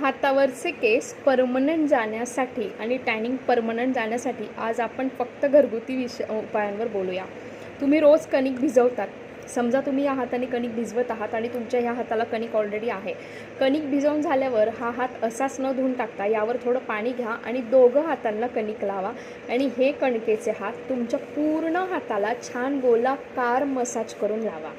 हातावरचे केस permanent जाण्यासाठी आणि tanning permanent जाण्यासाठी आज आपण फक्त घरगुती विष उपायांवर बोलूया. तुम्ही रोज कणिक भिजवतात. समजा तुम्ही या हाताने कणिक भिजवत आहात आणि तुमच्या ह्या हाताला कणिक ऑलरेडी आहे. कणिक भिजवून झाल्यावर हा हात असाच न धुवून टाकता यावर थोडं पाणी घ्या आणि दोघं हातांना कणिक लावा आणि हे कणकेचे हात तुमच्या पूर्ण हाताला छान गोलाकार मसाज करून लावा.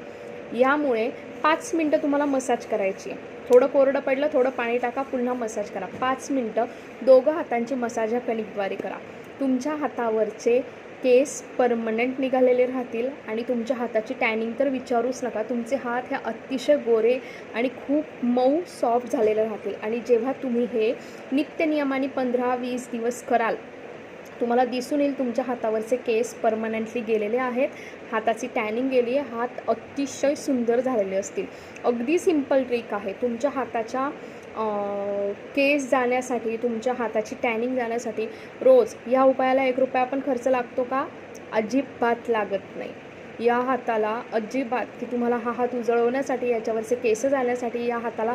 यामुळे पाच मिनटं तुम्हाला मसाज करायची आहे. थोडं कोरडं पडलं थोडं पाणी टाका पुन्हा मसाज करा. पाच मिनटं दोघं हातांची मसाज या कणिकद्वारे करा. तुमच्या हातावरचे केस परमनंट निघालेले राहतील आणि तुमच्या हाताची टॅनिंग तर विचारूच नका. तुमचे हात हे अतिशय गोरे आणि खूप मऊ सॉफ्ट झालेले राहतील. आणि जेव्हा तुम्ही हे नित्यनियमाने पंधरा वीस दिवस कराल तुम्हाला दिसून येईल तुमच्या हातावरचे केस परमनंटली गेलेले आहेत. हाताची टॅनिंग गेली आहे हात अतिशय सुंदर झालेले असतील. अगदी सिंपल ट्रिक आहे. तुमच्या हाताच्या केस जाण्यासाठी तुमच्या हाताची टॅनिंग जाण्यासाठी रोज या उपायाला एक रुपया पण खर्च लागतो का? अजिबात लागत नाही. या हाताला अजिबात की तुम्हाला हा हात उजळवण्यासाठी याच्यावरचे केस जाण्यासाठी या हाताला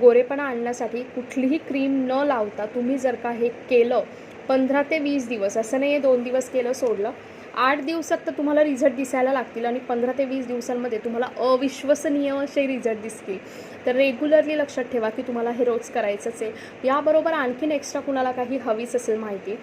गोरेपणा आणण्यासाठी कुठलीही क्रीम न लावता तुम्ही जर का हे केलं पंधरा ते वीस दिवस असं नाही आहे दोन दिवस केलं सोडलं. आठ दिवसात तर तुम्हाला रिझल्ट दिसायला लागतील आणि पंधरा ते वीस दिवसांमध्ये तुम्हाला अविश्वसनीय असे रिझल्ट दिसतील. तर रेग्युलरली लक्षात ठेवा की तुम्हाला हे रोज करायचंच आहे. याबरोबर आणखीन एक्स्ट्रा कुणाला काही हवीच असेल माहिती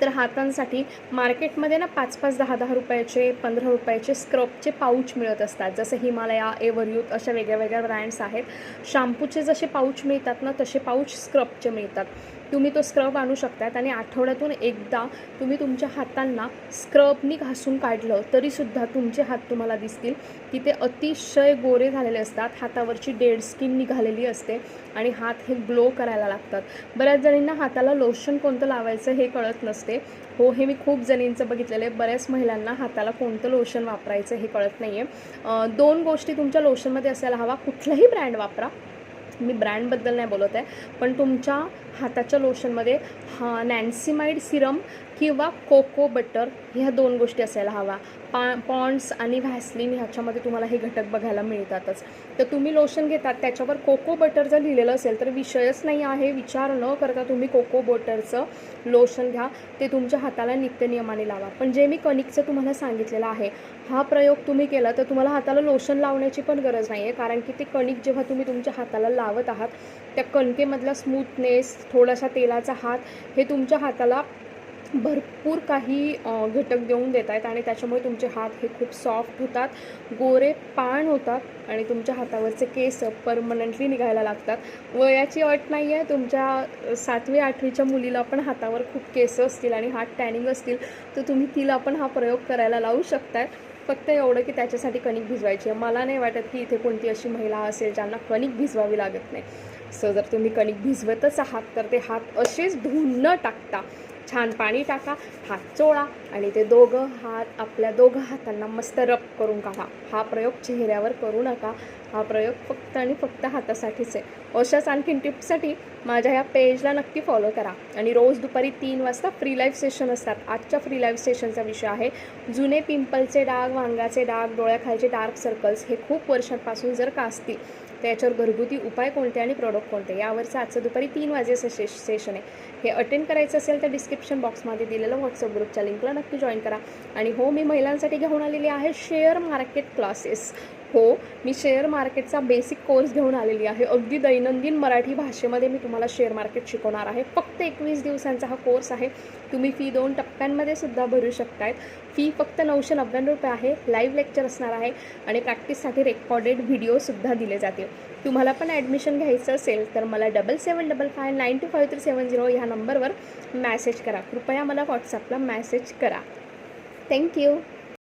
तर हातांसाठी मार्केटमध्ये ना पाच पाच दहा दहा रुपयाचे पंधरा रुपयाचे स्क्रबचे पाऊच मिळत असतात. जसं हिमालया एव्हरयूथ अशा वेगळ्या वेगळ्या ब्रँड्स आहेत. शॅम्पूचे जसे पाऊच मिळतात ना तसे पाऊच स्क्रबचे मिळतात. तुम्ही तो स्क्रब आणू शकतात आणि आठवड्यातून एकदा तुम्ही तुमच्या हातांना स्क्रबनी घासून काढलं तरीसुद्धा तुमचे हात तुम्हाला दिसतील. की ते अतिशय गोरे झालेले असतात. हातावरची डेड स्किन निघालेली असते आणि हात हे ग्लो करायला लागतात. बऱ्याच जणींना हाताला लोशन कोणतं लावायचं हे कळत नसते. हो हे मी खूप जणींचं बघितलेलं आहे. बऱ्याच महिलांना हाताला कोणतं लोशन वापरायचं हे कळत नाही आहे दोन गोष्टी तुमच्या लोशनमध्ये असायला हवा. कुठलाही ब्रँड वापरा. मी ब्रँडबद्दल नाही बोलत आहे. पण तुमच्या हाताच्या लोशनमध्ये हा नॅन्सीमाइड सिरम किंवा कोको बटर ह्या दोन गोष्टी असायला हवा पा पॉन्ड्स आणि व्हॅसलिन ह्याच्यामध्ये तुम्हाला हे घटक बघायला मिळतातच. तर तुम्ही लोशन घेतात त्याच्यावर कोको बटर जर लिहिलेलं असेल तर विषयच नाही आहे विचार न करता तुम्ही कोको बटरचं लोशन घ्या. ते तुमच्या हाताला नित्यनियमाने लावा. पण जे मी कणिकचं तुम्हाला सांगितलेलं आहे हा प्रयोग तुम्ही केला तर तुम्हाला हाताला लोशन लावण्याची पण गरज नाही आहे कारण की ते कणिक जेव्हा तुम्ही तुमच्या हाताला लावत आहात त्या कणकेमधला स्मूथनेस थोडासा तेलाचा हात हे तुमच्या हाताला भरपूर काही घटक देऊन देत आहेत आणि त्याच्यामुळे तुमचे हात हे खूप सॉफ्ट होतात गोरे पाण होतात आणि तुमच्या हातावरचे केस परमनंटली निघायला लागतात. वयाची अट नाही आहे तुमच्या सातवी आठवीच्या मुलीला पण हातावर खूप केस असतील आणि हात टॅनिंग असतील तर तुम्ही तिला पण हा प्रयोग करायला लावू शकताय. फक्त एवढं की त्याच्यासाठी कणिक भिजवायची आहे. मला नाही वाटत की इथे कोणती अशी महिला असेल ज्यांना कणिक भिजवावी लागत नाही. सो जर तुम्ही कणिक भिजवतच आहात तर ते हात असेच धुवून न टाकता छान पाणी टाका हात चोळा आणि ते दोघं हात आपल्या दोघं हातांना मस्त रब करून काढा. हा प्रयोग चेहऱ्यावर करू नका. हा प्रयोग फक्त आणि फक्त हातासाठीच आहे. अशाच आणखीन टिप्ससाठी माझ्या ह्या पेजला नक्की फॉलो करा. आणि रोज दुपारी तीन वाजता फ्री लाईव्ह सेशन असतात. आजच्या फ्री लाईव्ह सेशनचा विषय आहे जुने पिंपलचे डाग वांगाचे डाग डोळ्याखालचे डार्क सर्कल्स हे खूप वर्षांपासून जर का असतील त्याच्यावर घरगुती उपाय कोणते आणि प्रोडक्ट कोणते? यावरचं आजचं दुपारी तीन वाजेचं से सेशन आहे. हे अटेंड करायचं असेल तर डिस्क्रिप्शन बॉक्समध्ये दिलेलं व्हॉट्सअप ग्रुपच्या लिंकला नक्की जॉईन करा. आणि हो मी महिलांसाठी घेऊन आलेली आहे शेअर मार्केट क्लासेस हो मी शेअर मार्केटचा बेसिक कोर्स घेऊन आलेली आहे. अगदी दैनंदिन मराठी भाषेमध्ये मी तुम्हाला शेअर मार्केट शिकवणार आहे. फक्त एकवीस दिवसांचा हा कोर्स आहे. तुम्ही फी दोन टप्प्यांमध्ये सुद्धा भरू शकतायत. फी फक्त नऊशे नव्याण्णव रुपये आहे. लाईव्ह लेक्चर असणार आहे आणि प्रॅक्टिससाठी रेकॉर्डेड व्हिडिओसुद्धा दिले जातील. तुम्हाला पण ॲडमिशन घ्यायचं असेल तर मला double seven double five nine two five three seven zero ह्या नंबरवर मॅसेज करा. कृपया मला व्हॉट्सअपला मॅसेज करा. थँक्यू